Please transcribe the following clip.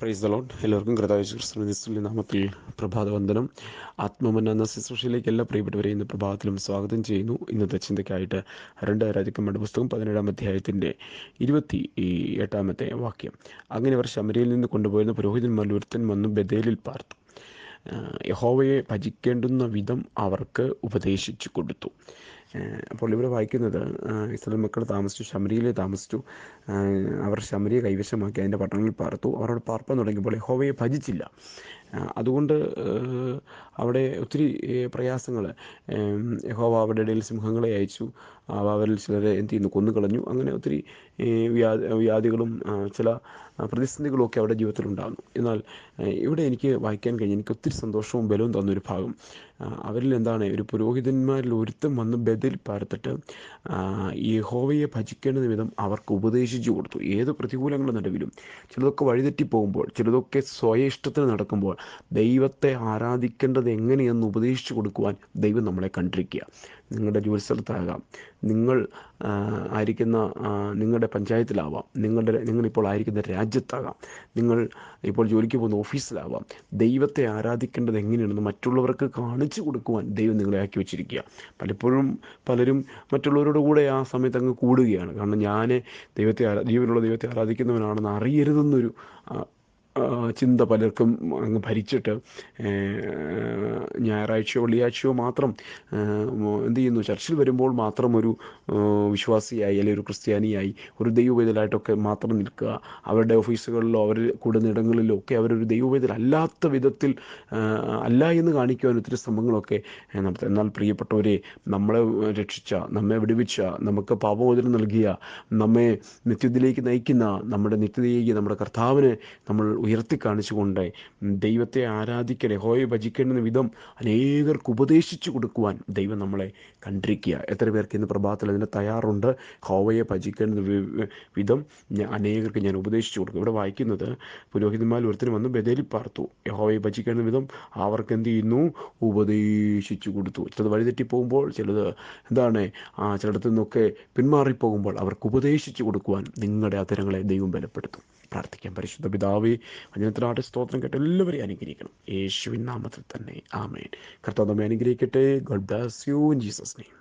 Price ദലോട്ട് എല്ലാവർക്കും കൃതാവിശ ക്രിസ്തുവിന്റെ നാമത്തിൽ പ്രഭാതവന്ദനം. ആത്മമന്ന എന്ന ശുശ്രൂഷയിലേക്ക് എല്ലാ പ്രിയപ്പെട്ടവരെയും ഇന്ന് പ്രഭാതത്തിലും സ്വാഗതം ചെയ്യുന്നു. ഇന്നത്തെ ചിന്തയ്ക്കായിട്ട് രണ്ട് രാജക്കമ്മയുടെ പുസ്തകം പതിനേഴാം അധ്യായത്തിന്റെ ഇരുപത്തി എട്ടാമത്തെ വാക്യം. അങ്ങനെ അവർ ശമരിയിൽ നിന്ന് കൊണ്ടുപോയിരുന്ന പുരോഹിതന്മാരിൽ ഒരുത്തൻ വന്നു ബദേലിൽ പാർത്തു. യഹോവയെ ഭജിക്കേണ്ടുന്ന വിധം അവർക്ക് ഉപദേശിച്ചു കൊടുത്തു. അപ്പോൾ ഇവിടെ വായിക്കുന്നത് ഇസ്രായേൽ മക്കൾ താമസിച്ചു ശമരിയിൽ താമസിച്ചു അവർ ശമരിയെ കൈവശമാക്കി അതിന്റെ പട്ടണങ്ങളിൽ പാർത്തു. അവരോട് പാർപ്പാൻ തുടങ്ങിയപ്പോൾ ഹോവയെ ഭജിച്ചില്ല. അതുകൊണ്ട് അവിടെ ഒത്തിരി പ്രയാസങ്ങൾ. യഹോവ അവരുടെ ഇടയിൽ സിംഹങ്ങളെ അയച്ചു. അവരിൽ ചിലരെ എന്ത് ചെയ്യുന്നു? കൊന്നുകളഞ്ഞു. അങ്ങനെ ഒത്തിരി വ്യാധി വ്യാധികളും ചില പ്രതിസന്ധികളും ഒക്കെ അവരുടെ ജീവിതത്തിൽ ഉണ്ടാകുന്നു എന്നാൽ ഇവിടെ എനിക്ക് വായിക്കാൻ കഴിഞ്ഞ് എനിക്ക് ഒത്തിരി സന്തോഷവും ബലവും തന്നൊരു ഭാഗം. അവരിൽ എന്താണ്? ഒരു പുരോഹിതന്മാരിൽ ഒരുത്തം വന്ന് ബദൽ പാർത്തിട്ട് യഹോവയെ ഭജിക്കേണ്ട വിധം അവർക്ക് ഉപദേശിച്ചു കൊടുത്തു. ഏത് പ്രതികൂലങ്ങളുടെ നടുവിലും ചിലതൊക്കെ വഴിതെറ്റി പോകുമ്പോൾ ചിലതൊക്കെ സ്വയഇഷ്ടത്തിന് നടക്കുമ്പോൾ ദൈവത്തെ ആരാധിക്കേണ്ടത് എങ്ങനെയെന്ന് ഉപദേശിച്ചു കൊടുക്കുവാൻ ദൈവം നമ്മളെ കണ്ടിരിക്കുക. നിങ്ങളുടെ ജോലിസ്ഥലത്താകാം നിങ്ങൾ ആയിരിക്കുന്ന നിങ്ങളുടെ പഞ്ചായത്തിലാവാം. നിങ്ങളുടെ നിങ്ങളിപ്പോൾ ആയിരിക്കുന്ന രാജ്യത്താകാം. നിങ്ങൾ ഇപ്പോൾ ജോലിക്ക് പോകുന്ന ഓഫീസിലാവാം. ദൈവത്തെ ആരാധിക്കേണ്ടത് എങ്ങനെയാണെന്ന് മറ്റുള്ളവർക്ക് കാണിച്ചു കൊടുക്കുവാൻ ദൈവം നിങ്ങളെ ആക്കി വെച്ചിരിക്കുക. പലപ്പോഴും പലരും മറ്റുള്ളവരോട് കൂടെ ആ സമയത്ത് അങ്ങ് കൂടുകയാണ്. കാരണം ഞാൻ ദൈവത്തെ ജീവനുള്ള ദൈവത്തെ ആരാധിക്കുന്നവനാണെന്ന് അറിയരുതെന്നൊരു ചിന്ത പലർക്കും അങ്ങ് ഭരിച്ചിട്ട് ഞായറാഴ്ചയോ വെള്ളിയാഴ്ചയോ മാത്രം എന്ത് ചെയ്യുന്നു? ചർച്ചിൽ വരുമ്പോൾ മാത്രം ഒരു വിശ്വാസിയായി അല്ലെങ്കിൽ ഒരു ക്രിസ്ത്യാനിയായി ഒരു ദൈവവേദലായിട്ടൊക്കെ മാത്രം നിൽക്കുക. അവരുടെ ഓഫീസുകളിലോ അവർ കൂടുന്ന ഇടങ്ങളിലോ ഒക്കെ അവരൊരു ദൈവവേദലല്ലാത്ത വിധത്തിൽ അല്ല എന്ന് കാണിക്കുവാൻ ഒത്തിരി ശ്രമങ്ങളൊക്കെ നടത്തുക എന്നാൽ പ്രിയപ്പെട്ടവരെ നമ്മളെ രക്ഷിച്ച നമ്മെ വിടുവിച്ച നമുക്ക് പാപമോചനം നൽകിയ നമ്മെ നിത്യത്തിലേക്ക് നയിക്കുന്ന നമ്മുടെ നിത്യതയിലേക്ക് നമ്മുടെ കർത്താവിനെ നമ്മൾ ഉയർത്തി കാണിച്ചുകൊണ്ട് ദൈവത്തെ ആരാധിക്കൽ ഹോയെ ഭജിക്കേണ്ടുന്ന വിധം അനേകർക്ക് ഉപദേശിച്ചു കൊടുക്കുവാൻ ദൈവം നമ്മളെ കണ്ടിരിക്കുക. എത്ര പേർക്ക് ഇന്ന് പ്രഭാതത്തിൽ അതിന് തയ്യാറുണ്ട്? ഹോവയെ ഭജിക്കേണ്ട വിധം ഞാൻ അനേകർക്ക് ഞാൻ ഉപദേശിച്ചു കൊടുക്കും. ഇവിടെ വായിക്കുന്നത് പുരോഹിതന്മാർ ഒരുത്തിന് വന്ന് ബദലി പാർത്തു. ഹോവയെ ഭജിക്കേണ്ട വിധം അവർക്ക് എന്ത് ചെയ്യുന്നു? ഉപദേശിച്ചു കൊടുത്തു. ചിലത് വഴിതെറ്റി പോകുമ്പോൾ ചിലത് എന്താണ് ആ ചിലയിടത്തു നിന്നൊക്കെ പിന്മാറിപ്പോകുമ്പോൾ അവർക്ക് ഉപദേശിച്ചു കൊടുക്കുവാൻ നിങ്ങളുടെ അത്തരങ്ങളെ ദൈവം ബലപ്പെടുത്തും. പ്രാർത്ഥിക്കാം. പരിശുദ്ധ പിതാവേ വചനത്തിനാട്ട് സ്തോത്രം കേട്ട് എല്ലാവരെയും അനുഗ്രഹിക്കണം. യേശുവിൻ നാമത്തിൽ തന്നെ. ആമേൻ. കർത്താവ് നമ്മെ അനുഗ്രഹിക്കട്ടെ. God bless you Jesus name